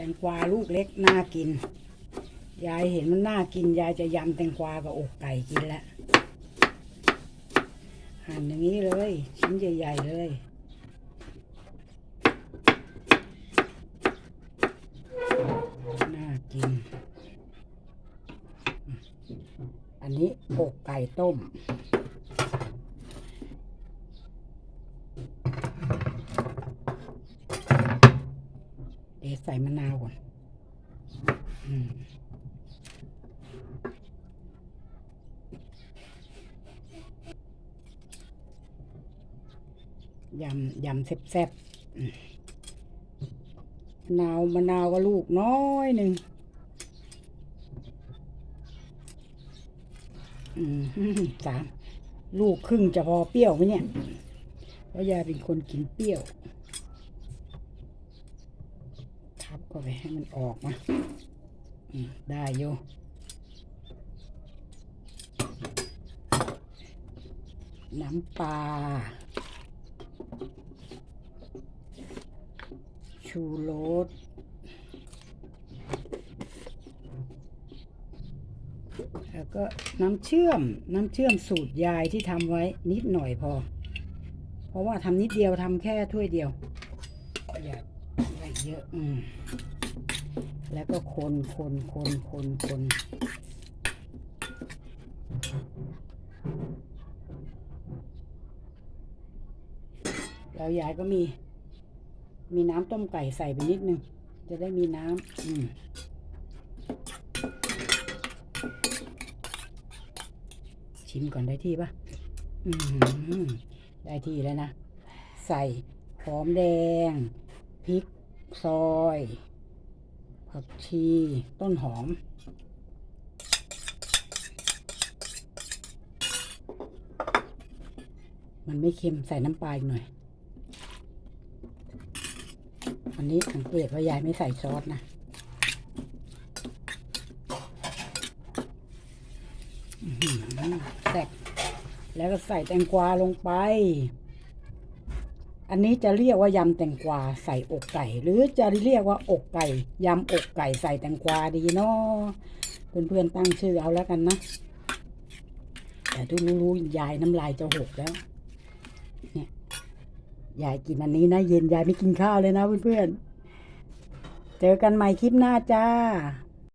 แตงกวาลูกเล็กน่ากิน ยายเห็นมันน่ากิน ยายจะยำแตงกวากับอกไก่กินล้วหั่นอย่างนี้เลย ชิ้นใหญ่ ๆ เลยน่ากิน อันนี้อกไก่ต้ม ดี๋ยวใส่มะนาวก่อนยำ ยำแซ่บๆมะนาวมะนาวก็ลูกน้อยหนึ่งสามลูกครึ่งจะพอเปรี้ยวไหมเนี่ย เพราะยายเป็นคนกินเปรี้ยว ทับเข้าไปให้มันออกมาได้โยน้ำปลาชูรสแล้วก็น้ำเชื่อมน้ำเชื่อมสูตรยายที่ทำไว้นิดหน่อยพอ เพราะว่าทำนิดเดียวทำแค่ถ้วยเดียวอย่า เยอะอืมแล้วก็คนคนคนคนคนแล้วยายก็มี มีน้ำต้มไก่ใส่ไปนิดนึง จะได้มีน้ำอืมชิมก่อนได้ที่ปะอืมได้ที่แล้วนะ ใส่หอมแดง พริก ซอย ผักชี ต้นหอม มันไม่เค็มใส่น้ำปลาอีกหน่อย อันนี้สังเกตว่ายายไม่ใส่ซอสนะแซ่บแล้วก็ใส่แตงกวาลงไป อันนี้จะเรียกว่ายำแตงกวาใส่อกไก่ หรือจะเรียกว่าอกไก่ยำอกไก่ใส่แตงกวาดีเนาะเพื่อนๆตั้งชื่อเอาแล้วกันนะแต่ทุกรู้ยายน้ำลายจะหกแล้วเนี่ยยายกินอันนี้นะ เย็นยายไม่กินข้าวเลยนะเพื่อนๆเจอกันใหม่คลิปหน้าจ้า